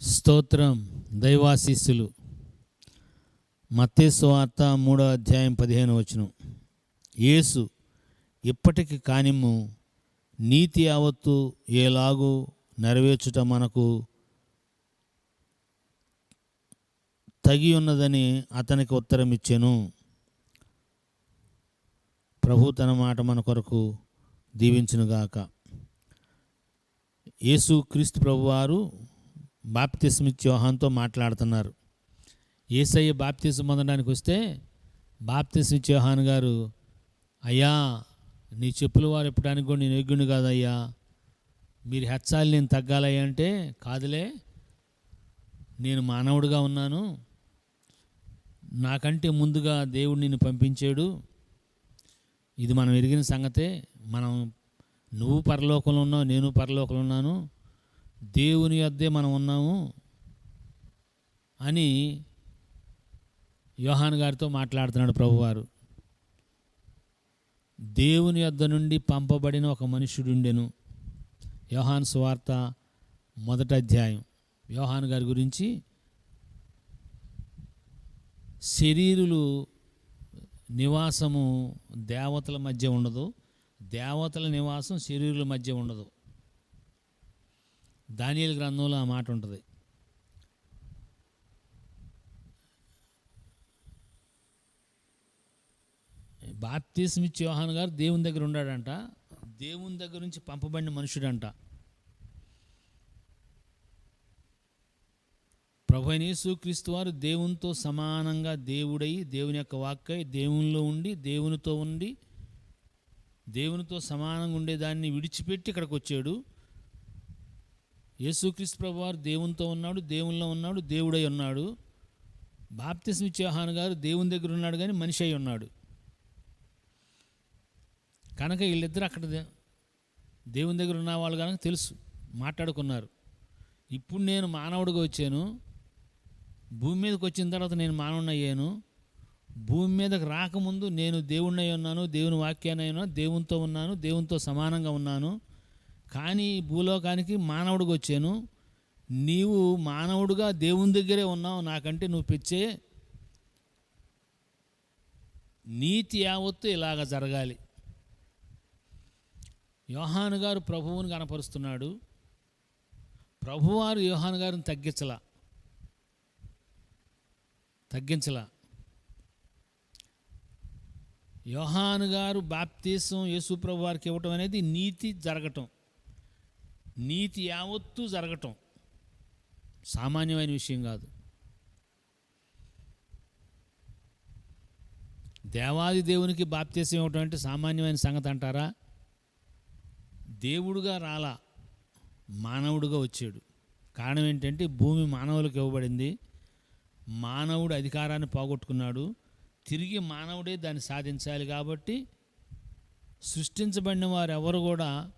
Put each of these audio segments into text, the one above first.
స్తోత్రం దైవాశీస్సులు. మత్తేసు వార్త మూడో అధ్యాయం పదిహేను వచనం. యేసు ఇప్పటికి కానిమ్ము నీతి యావత్తు ఏలాగు నెరవేర్చుట మనకు తగి ఉన్నదని అతనికి ఉత్తరం ఇచ్చాను. ప్రభు తన మాట మన కొరకు దీవించునుగాక. యేసు క్రీస్తు ప్రభువారు బాప్తిస్మిత్ యోహాన్తో మాట్లాడుతున్నారు. ఏసయ్య బాప్తిజం పొందడానికి వస్తే బాప్తిస్మిత్ యోహాన్ గారు అయ్యా నీ చెప్పులు వారు ఎప్పడానికి కూడా నేను యోగ్యుని కాదయ్యా. మీరు హెచ్చాలి నేను తగ్గాలయ్యా అంటే కాదులే నేను మానవుడిగా ఉన్నాను. నాకంటే ముందుగా దేవుడు నిన్ను పంపించాడు. ఇది మనం ఎరిగిన సంగతే. మనం నువ్వు పరలోకంలో ఉన్నావు నేను పరలోకంలో ఉన్నాను. దేవుని యొద్దే మనం ఉన్నాము అని యోహాన్ గారితో మాట్లాడుతున్నాడు ప్రభువారు. దేవుని యొద్ద నుండి పంపబడిన ఒక మనుషుడుండెను యోహాన్ సువార్త మొదటి అధ్యాయం. యోహాన్ గారి గురించి శరీరులు నివాసము దేవతల మధ్య ఉండదు. దేవతల నివాసం శరీరుల మధ్య ఉండదు. దానియలు గ్రంథంలో ఆ మాట ఉంటుంది. బాప్తీసమిచ్చి యోహాన్ గారు దేవుని దగ్గర ఉన్నాడంట దేవుని దగ్గర నుంచి పంపబడిన మనుషుడంట. ప్రభు అయిన యేసుక్రీస్తు వారు దేవునితో సమానంగా దేవుడై దేవుని యొక్క వాక్కై దేవునిలో ఉండి దేవునితో ఉండి దేవునితో సమానంగా ఉండేదాన్ని విడిచిపెట్టి ఇక్కడికి వచ్చాడు. యేసుక్రీస్తు ప్రభు వారు దేవునితో ఉన్నాడు దేవునిలో ఉన్నాడు దేవుడై ఉన్నాడు. బాప్తిస్మ చౌహాన్ గారు దేవుని దగ్గర ఉన్నాడు కానీ మనిషి అయి ఉన్నాడు. కనుక వీళ్ళిద్దరు అక్కడ దేవుని దగ్గర ఉన్న వాళ్ళు కనుక తెలుసు మాట్లాడుకున్నారు. ఇప్పుడు నేను మానవుడిగా వచ్చాను భూమి మీదకి వచ్చిన తర్వాత నేను మానవుని అయ్యాను. భూమి మీదకి రాకముందు నేను దేవుణ్ణి అయి ఉన్నాను దేవుని వాక్యాన్ని అయినా దేవునితో ఉన్నాను దేవునితో సమానంగా ఉన్నాను. కానీ భూలోకానికి మానవుడికి వచ్చాను. నీవు మానవుడుగా దేవుని దగ్గరే ఉన్నావు. నాకంటే నువ్వు పిచ్చే నీతి యావత్తు ఇలాగ జరగాలి. యోహాను గారు ప్రభువుని కనపరుస్తున్నాడు. ప్రభువారు యోహాను గారిని తగ్గించలా. తగ్గించలా. యోహాను గారు బాప్తీసం యేసుప్రభు వారికి ఇవ్వటం అనేది నీతి జరగటం. నీతి యావత్తూ జరగటం సామాన్యమైన విషయం కాదు. దేవాది దేవునికి బాప్తీసం ఇవ్వటం అంటే సామాన్యమైన సంగతి అంటారా? దేవుడుగా రాలా మానవుడుగా వచ్చాడు. కారణం ఏంటంటే భూమి మానవులకు ఇవ్వబడింది. మానవుడు అధికారాన్ని పోగొట్టుకున్నాడు. తిరిగి మానవుడే దాన్ని సాధించాలి కాబట్టి సృష్టించబడిన వారు ఎవరు కూడా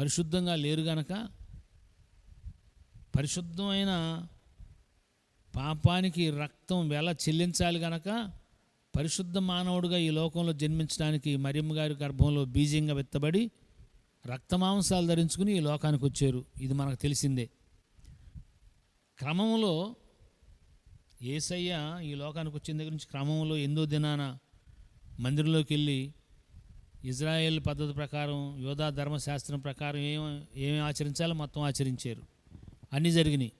పరిశుద్ధంగా లేరు గనక పరిశుద్ధమైన పాపానికి రక్తం వెల చెల్లించాలి గనక పరిశుద్ధ మానవుడిగా ఈ లోకంలో జన్మించడానికి మరియమ్మ గారి గర్భంలో బీజంగా విత్తబడి రక్తమాంసాలు ధరించుకుని ఈ లోకానికి వచ్చారు. ఇది మనకు తెలిసిందే. క్రమంలో ఏసయ్య ఈ లోకానికి వచ్చిన దగ్గర నుంచి క్రమంలో ఎందో దినాన మందిరంలోకి వెళ్ళి ఇజ్రాయెల్ పద్ధతి ప్రకారం యోధా ధర్మశాస్త్రం ప్రకారం ఏం ఏమి ఆచరించాలో మొత్తం ఆచరించారు. అన్నీ జరిగినాయి.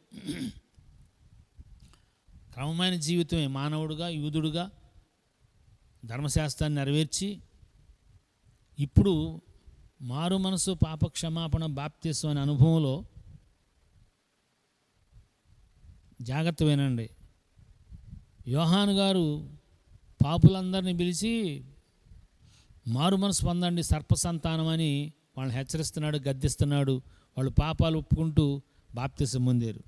క్రమమైన జీవితమే మానవుడుగా యూదుడుగా ధర్మశాస్త్రాన్ని నెరవేర్చి ఇప్పుడు మారు మనసు పాప క్షమాపణ బాప్తిస్వం అనే అనుభవంలో జాగ్రత్త వినండి. యోహాను గారు పాపులందరినీ పిలిచి మారు మనసు పొందండి సర్పసంతానం అని వాళ్ళని హెచ్చరిస్తున్నాడు గద్దిస్తున్నాడు. వాళ్ళు పాపాలు ఒప్పుకుంటూ బాప్తిసం పొందారు.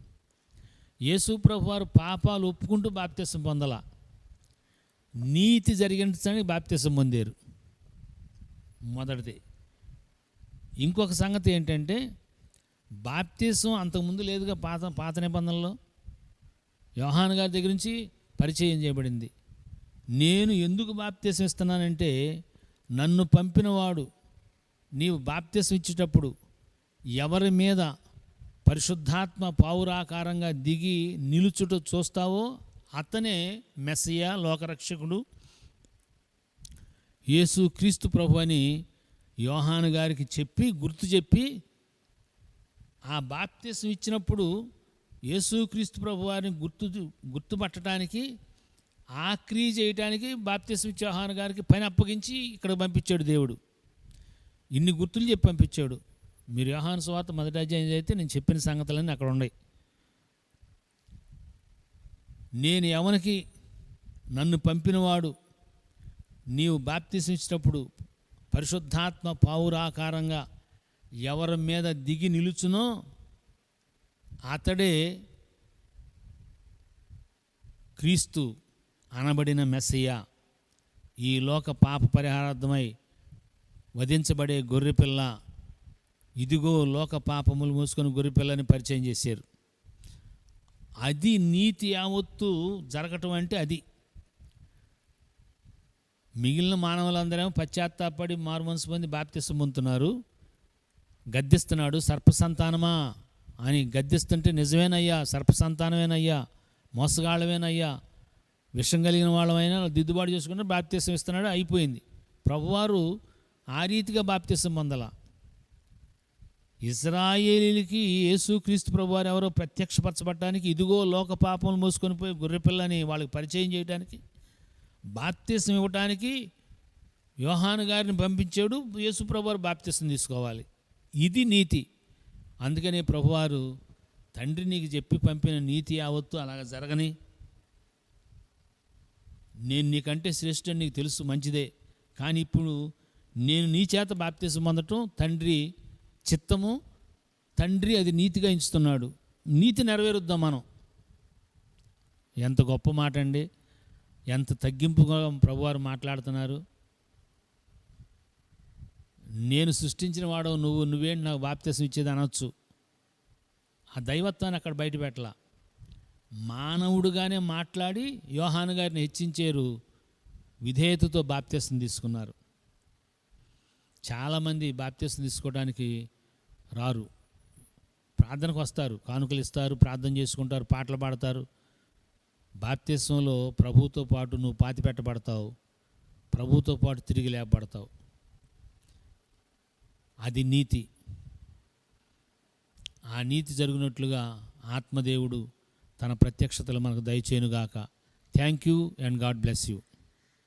యేసు ప్రభు వారు పాపాలు ఒప్పుకుంటూ బాప్తిసం పొందల. నీతి జరిగించడానికి బాప్తిసం పొందారు. మొదటిది. ఇంకొక సంగతి ఏంటంటే బాప్తిసం అంతకుముందు లేదుగా పాత పాత నిబంధనలో యోహాన్ గారి దగ్గర నుంచి పరిచయం చేయబడింది. నేను ఎందుకు బాప్తీసం ఇస్తున్నానంటే నన్ను పంపినవాడు నీవు బాప్త్యసం ఇచ్చేటప్పుడు ఎవరి మీద పరిశుద్ధాత్మ పావురాకారంగా దిగి నిలుచుట చూస్తావో అతనే మెస్సియా లోకరక్షకుడు. యేసు క్రీస్తు ప్రభు అని యోహాను గారికి చెప్పి గుర్తు చెప్పి ఆ బాప్తిసం ఇచ్చినప్పుడు యేసుక్రీస్తు ప్రభు వారిని గుర్తు గుర్తుపట్టడానికి ఆ క్రియ చేయడానికి బాప్తిస్ ఇచ్చే గారికి పని అప్పగించి ఇక్కడ పంపించాడు దేవుడు. ఇన్ని గుర్తులు చెప్పి పంపించాడు. మీరు యోహాను స్వాత మొదటి అధ్యాయం అయితే నేను చెప్పిన సంగతులన్నీ అక్కడ ఉన్నాయి. నేను ఎవరికి నన్ను పంపినవాడు నీవు బాప్తిసం పరిశుద్ధాత్మ పావురాకారంగా ఎవరి మీద దిగి నిలుచునో అతడే క్రీస్తు అనబడిన మెస్సయ్య ఈ లోక పాప పరిహారార్థమై వధించబడే గొర్రెపిల్ల ఇదిగో లోక పాపములు మూసుకొని గొర్రెపిల్లని పరిచయం చేశారు. అది నీతి యావత్తు జరగటం అంటే అది. మిగిలిన మానవులందరేమో పశ్చాత్తాపడి మారుమనసు పొంది బాప్తిసం పొందుతున్నారు. గద్దిస్తున్నాడు సర్పసంతానమా? అని గద్దిస్తుంటే నిజమేనయ్యా సర్పసంతానమేనయ్యా మోసగాళ్ళమేనయ్యా విషం కలిగిన వాళ్ళమైనా దిద్దుబాటు చేసుకుంటే బాప్తీసం ఇస్తున్నాడు అయిపోయింది. ప్రభువారు ఆ రీతిగా బాప్తీసం పొందల. ఇజ్రాయేలీలకి యేసుక్రీస్తు ప్రభువారు ఎవరో ప్రత్యక్షపరచబడటానికి ఇదిగో లోక పాపం మోసుకొని పోయి గొర్రెపిల్లని వాళ్ళకి పరిచయం చేయడానికి బాప్తీసం ఇవ్వటానికి యోహాను గారిని పంపించాడు యేసు ప్రభువారు బాప్తీసం తీసుకోవాలి. ఇది నీతి. అందుకనే ప్రభువారు తండ్రి నీకు చెప్పి పంపిన నీతి యావత్తు అలాగ జరగని నేను నీకంటే శ్రేష్ఠుని నీకు తెలుసు మంచిదే. కానీ ఇప్పుడు నేను నీ చేత బాప్తిసం పొందటం తండ్రి చిత్తము తండ్రి అది నీతిగా ఎంచుతున్నాడు. నీతి నెరవేరుద్దాం మనం. ఎంత గొప్ప మాట అండి. ఎంత తగ్గింపుగా ప్రభువారు మాట్లాడుతున్నారు. నేను సృష్టించిన వాడవు నువ్వు నువ్వేంటి నాకు బాప్తిసం ఇచ్చేది అనొచ్చు. ఆ దైవత్వాన్ని అక్కడ బయట పెట్టలా. మానవుడుగానే మాట్లాడి యోహాను గారిని హెచ్చించారు విధేయతతో బాప్తిసం తీసుకున్నారు. చాలామంది బాప్తిసం తీసుకోవడానికి రారు. ప్రార్థనకు వస్తారు కానుకలు ఇస్తారు ప్రార్థన చేసుకుంటారు పాటలు పాడతారు. బాప్తిస్వంలో ప్రభుతో పాటు నువ్వు పాతి పెట్టబడతావు ప్రభుతో పాటు తిరిగి లేపబడతావు. అది నీతి. ఆ నీతి జరిగినట్లుగా ఆత్మదేవుడు తన ప్రత్యక్షతలు మనకు దయచేయునుగాక. Thank you and God bless you